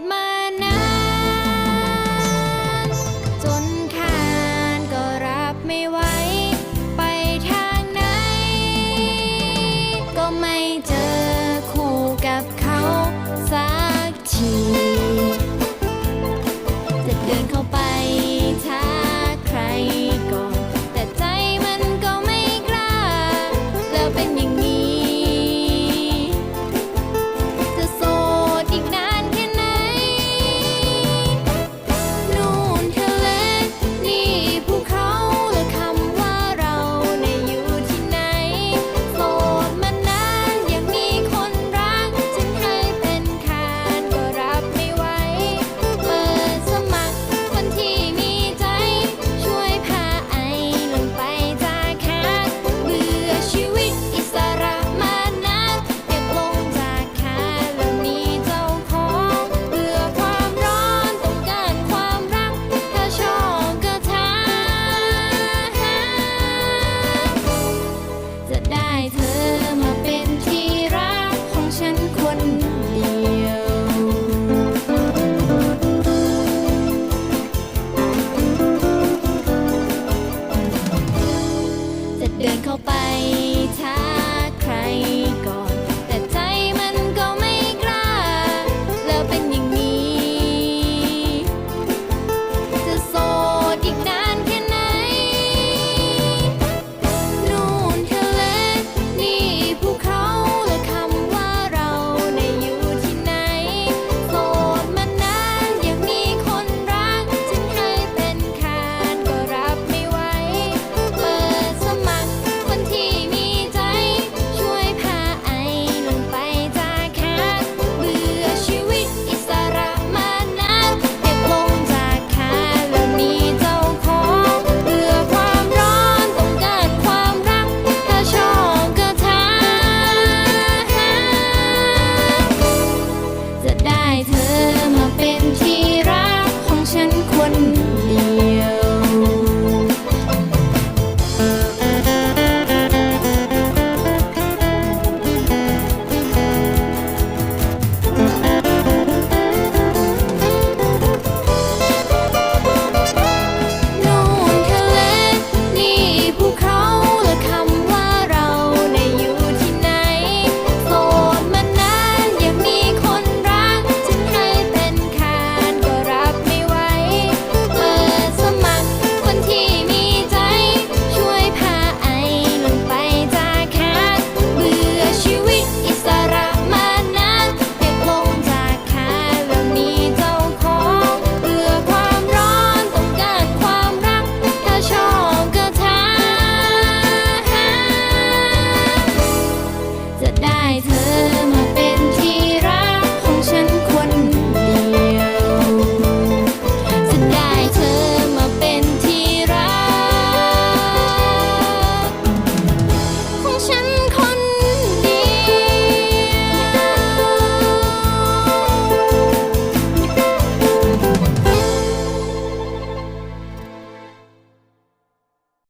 my อมาเป็นที่รักของฉันคนเดียว จะเดินเข้าไปถ้าใคร